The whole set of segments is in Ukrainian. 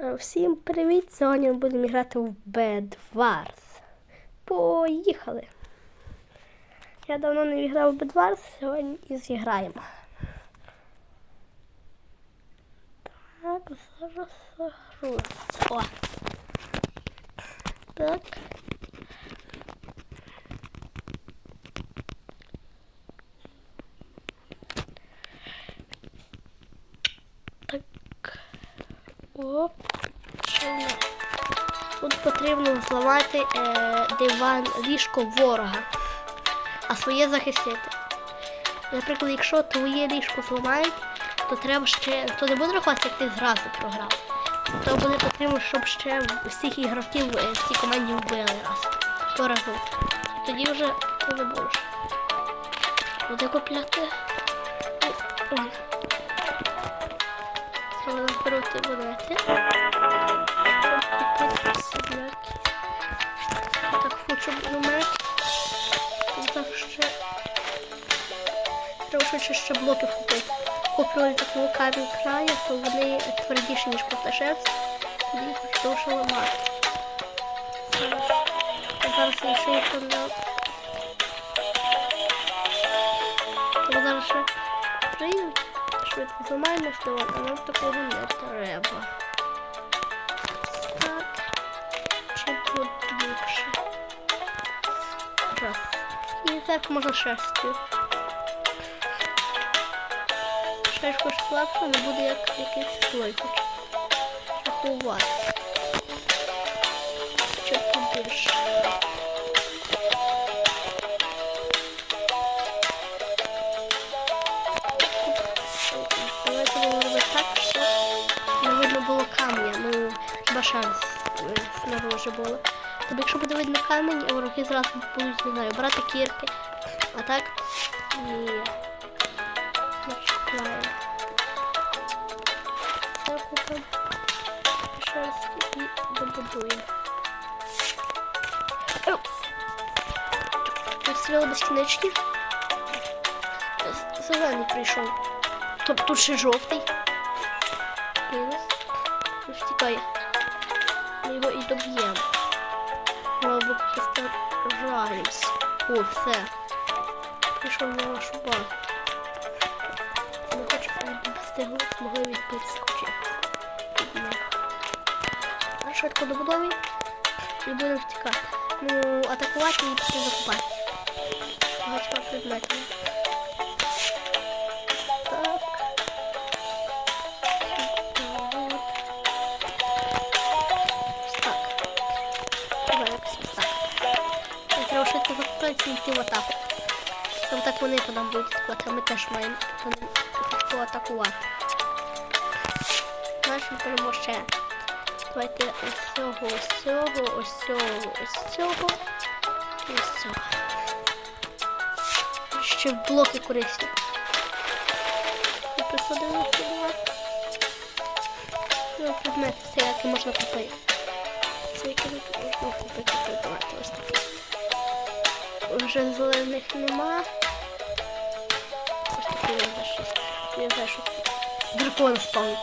Е, Всім привіт! Сьогодні ми будемо грати в Bedwars. Поїхали! Я давно не грав в Bedwars, сьогодні і зіграємо. Так, зараз загрузиться. О! Так. Оп. Тут потрібно зламати е, диван ліжко ворога, а своє захистити. Наприклад, якщо твоє ліжко зламають, то треба ще. то не буде рахуватися, як ти зразу програв. То буде потрібно, щоб ще всіх ігроків е, в цій команді вбили раз. По разу. Тоді вже не будеш. Буде купляти. Купити сідляки. Так хочу номер. Зараз ще ще блоків купити. Куплю таку камінь краю, то вони твердіші, ніж повташевці. Тоді їх ламати. Зараз я ще їх швидко зламаємо, а нам такого не треба. Так, чи буде більше. Раз. І так можна шерстю. Шерстку слабше, але буде як якийсь слой хоч. Давайте будемо робити так, щоб не видно було камня. Ну, хіба шанс е, снаружи було. Тобто, якщо буде видно камінь, вороги зразу будуть, не знаю, брати кірки. А так і начіпляємо. Це купимо шерсті і добудуємо. Тут стріли безкінечні. З- Зелений прийшов. Тобто тут ще жовтий. Мінус. Він втікає. Ми його і доб'ємо. Мабуть, постараємось. О, все. Прийшов на нашу базу. Ми хоч встигли, змогли відбитися хоча. А швидко добудові і будемо втікати. Ну, атакувати і піти закупати. Багато предметів. Вони по нам будуть атакувати, а ми теж маємо атакувати. Наш переможе. Давайте ось цього, ось цього, ось цього, ось цього і ось цього. Ще блоки корисні. І присадили сюди. Ну, все, які можна купити. Це які можна купити, придбати ось такі. Вже зелених нема. Я знаю, що дракон спавнить.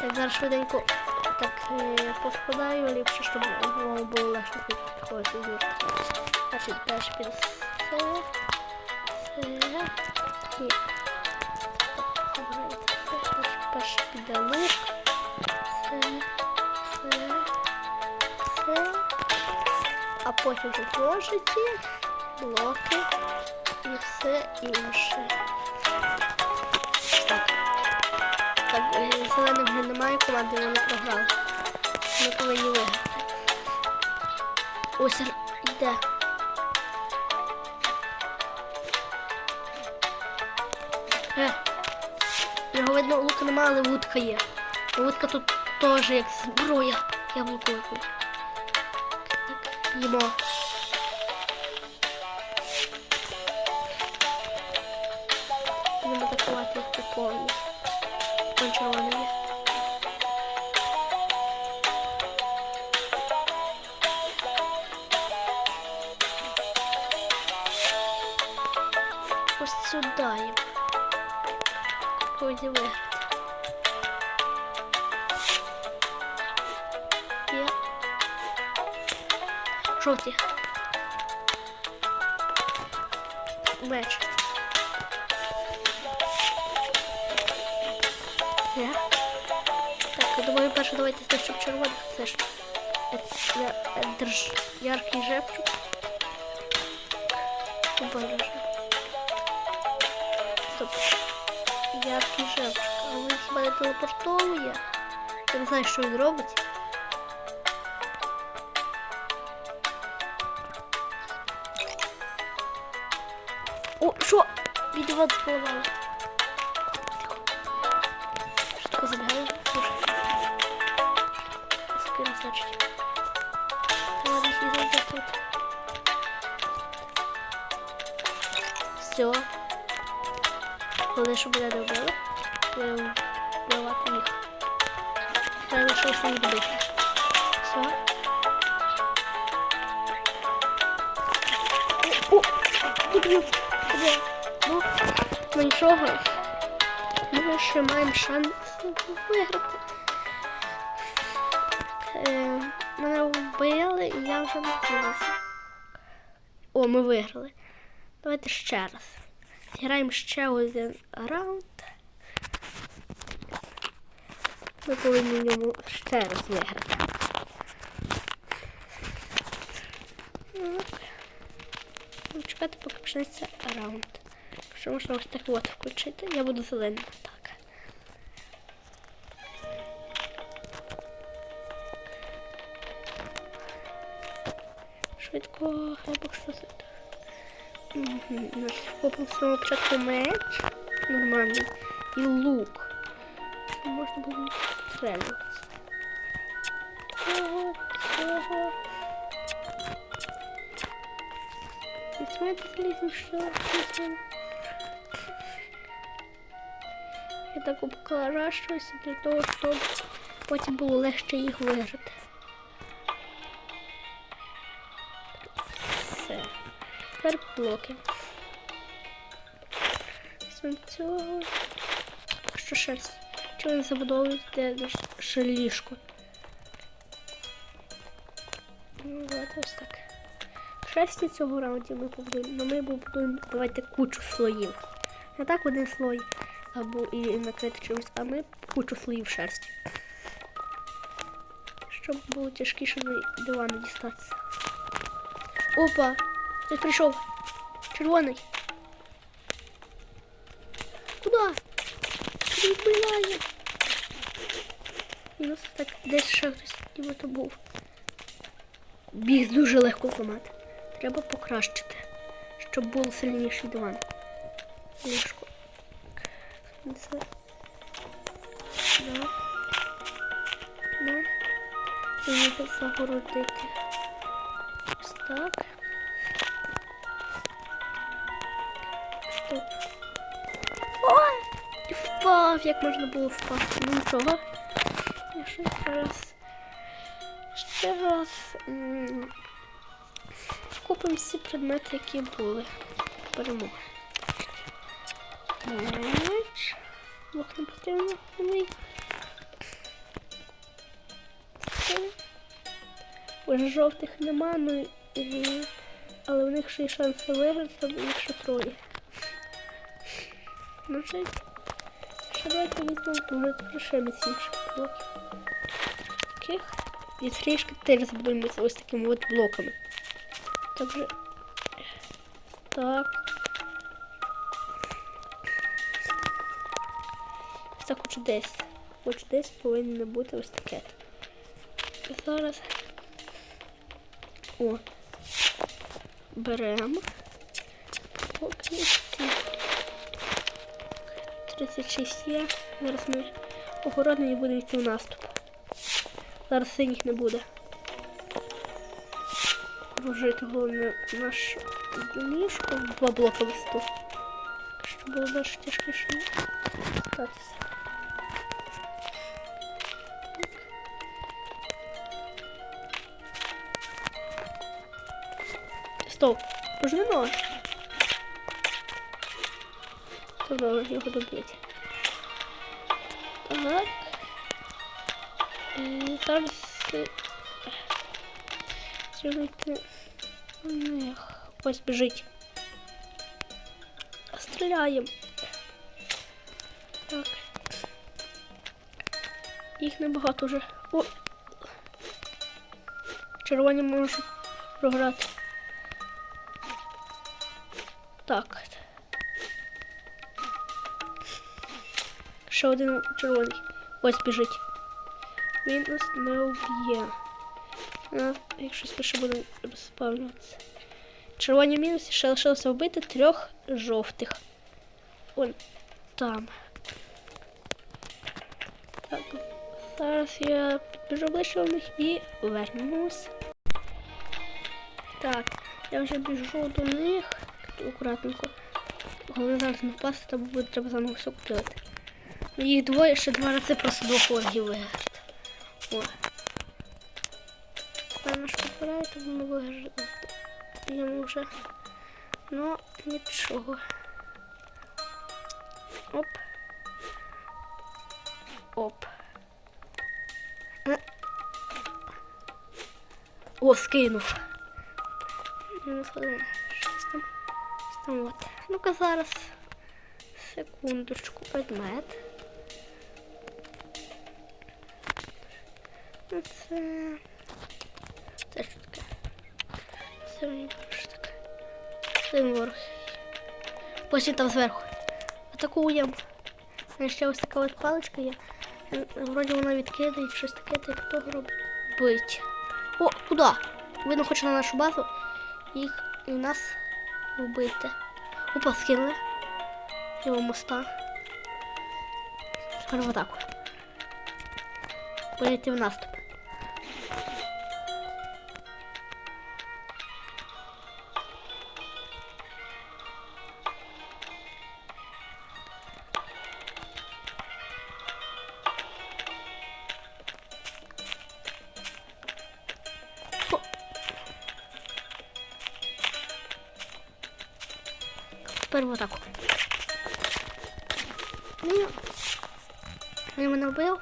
Так, зараз швиденько так е, поскладаю, ліпше, щоб воно було легше підходити з них. Значить, теж під це, це і теж піде лук, це, це, це, а потім вже ножиці, блоки і все інше. Так. Так, е, зелених вже немає команди, вони програли. Ми повинні виграти. Ось йде. Е, його видно, лука немає, але вудка є. Вудка тут теж як зброя. Яблуко яку. Так, їмо. сюди. Ой, диви. Є. Жовті. Меч. Так, я думаю, перше давайте те, щоб червоних, це ж е, е, Держ... яркий жепчик. Боже. Стоп. Яркий жемчуг. А він хіба не телепортовує? Я не знаю, що він робить. О, що? Відео спливало. Що таке забігає? Слушай. Скину, значить. Ладно, їдемо тут. Все. Головне, щоб мене не вбили. Будемо вбивати їх. Треба лишилося їх добити. Все. О, є. Ну, ну нічого. Ми ще маємо шанс виграти. Е, мене вбили і я вже не вбилася. О, ми виграли. Давайте ще раз. Зіграємо ще один раунд. Ми повинні в ньому ще раз виграти. Ну, Чекати, поки почнеться раунд. Що можна ось так от включити. Я буду зеленим. Так. Швидко хлопок сосити. З початку меч. Нормальний. І лук. Можна було стрелюватися. Цього, цього. Візьмемо залізні що візьмемо. Я так обкларашуюся для того, щоб потім було легше їх виграти. Тепер блоки. Візьмемо цього. Що ще? Чого не забудовуєте ще ліжко? Ну, давайте ось так. Шесті цього раунді ми побудуємо, але ми будемо будувати кучу слоїв. Не так один слой або і накрити чимось, а ми кучу слоїв шерсті. Щоб було тяжкіше на дивану дістатися. Опа! Хтось прийшов. Червоний. Куда? Вбиває? Мінус так десь ще хтось нібито був. Біг дуже легко зламати. Треба покращити, щоб був сильніший диван. Ліжко. Це. Да. Да. Мені загородити. Ось так. Впав! Як можна було впасти? Ну нічого. Ще раз. Ще раз. Купимо всі предмети, які були. Беремо. Меч. Блок не потрібно. Уже жовтих нема, ну, але у них ще є шанси виграти, бо їх троє. Ну, ще давайте візьмемо дуже трошки міцніших блоків. Таких. І трішки теж забудуємо ось такими от блоками. Также так. Так хочу десь. Хочу десь повинно бути ось таке. І зараз. О. Беремо. Поки. 36 є. Зараз ми огородні будемо йти в наступ. Зараз синіх не буде. Вложити головне наш ліжко в два блоки листу. Щоб було дуже тяжкіше статися. Стоп, можна Добре, його доб'ють. Так. І зараз... Зробити них. Ось біжить. Стріляємо. Так. Їх небагато вже. О! Червоні можуть програти. Так. Ще один червоний. Ось біжить. Він нас не вб'є. А, якщо спише буде розпавнюватися. Червоні мінуси ще лишилося вбити трьох жовтих. Он там. Так, зараз я підбіжу ближче до них і вернемось. Так, я вже біжу до них. Акуратненько. Головне зараз не впасти, там буде треба заново все купити. Ну, Їх двоє, ще два рази просто двох ворогів виграти. О. Та наш попередньо, тому ми виграли. Йому вже. Ну, нічого. Оп. Оп. Е. О, скинув. Один. Щось там. Щось там от. Ну-ка зараз. Секундочку, предмет. Це. Це що таке? Це мені що таке. Це він ворог. Ось він там зверху. Атакуємо. А ще ось така от паличка є. Е, Вроді вона відкидає щось таке, та як робить. О, куди? Видно, хоче на нашу базу. Їх і нас вбити. Опа, скинули. Його моста. Тепер в атаку. Політи в наступ. Тепер в атаку. Ну, він мене вбив.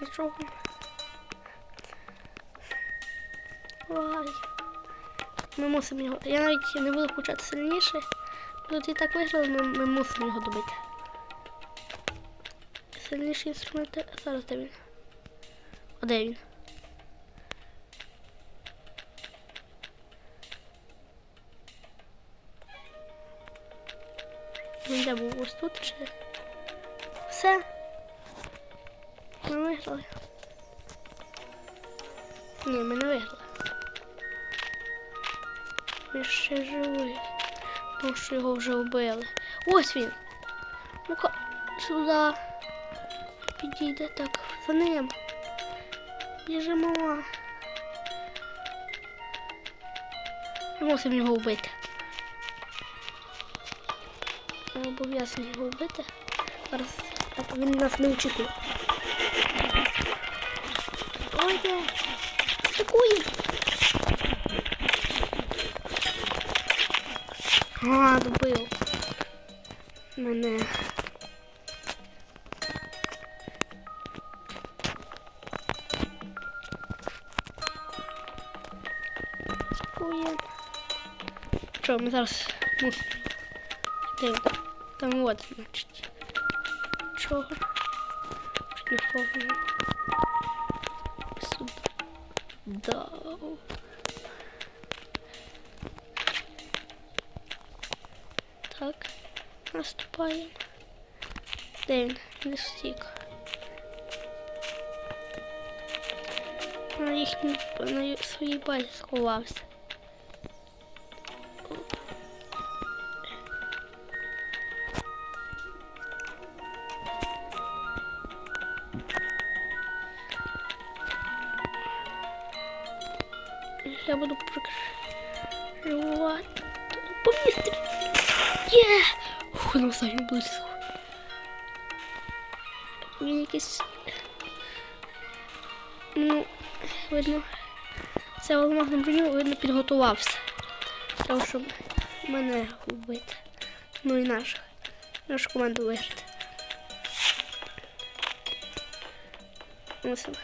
Нічого. Ой. Ми мусимо його. Я навіть не буду включати сильніше. Тут і так виграли, ми, ми мусимо його добити. Сильніші інструменти. Зараз де він? О, де він? Він де був ось тут чи? Все. Ми виграли. Ні, ми не виграли. Він ще живий. Тому що його вже вбили. Ось він. Ну-ка, сюди. Підійде так. За ним. Біжимо. Ми мусимо його вбити. Обов'язані його вбити. Зараз він нас не очікує. Ой, де? Атакує. А, добив. Мене. Що, ми зараз мусимо. Там от, значить. Чого? Чуть не впав. Сюди. Да. Так, наступаємо. Де він? Не стік. На їхній на своїй базі сховався. Я буду прикривати. Повісти. Є! Ух, воно самі близько. Він. Ну, видно, це алмазну броню, видно, підготувався. Тому щоб мене вбити. Ну і наших. Нашу команду виграти. Мусимо.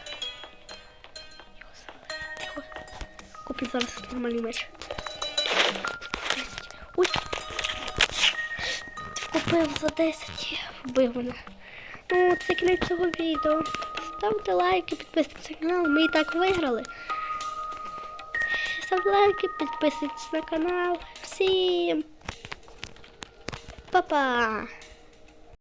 Тихо. Зараз нормальний меч. Ой. Вкупив за 10. Вбив мене. Ну, це кінець цього відео. Ставте лайки, підписуйтесь на канал. Ми і так виграли. Ставте лайки, підписуйтесь на канал. Всім. Па-па!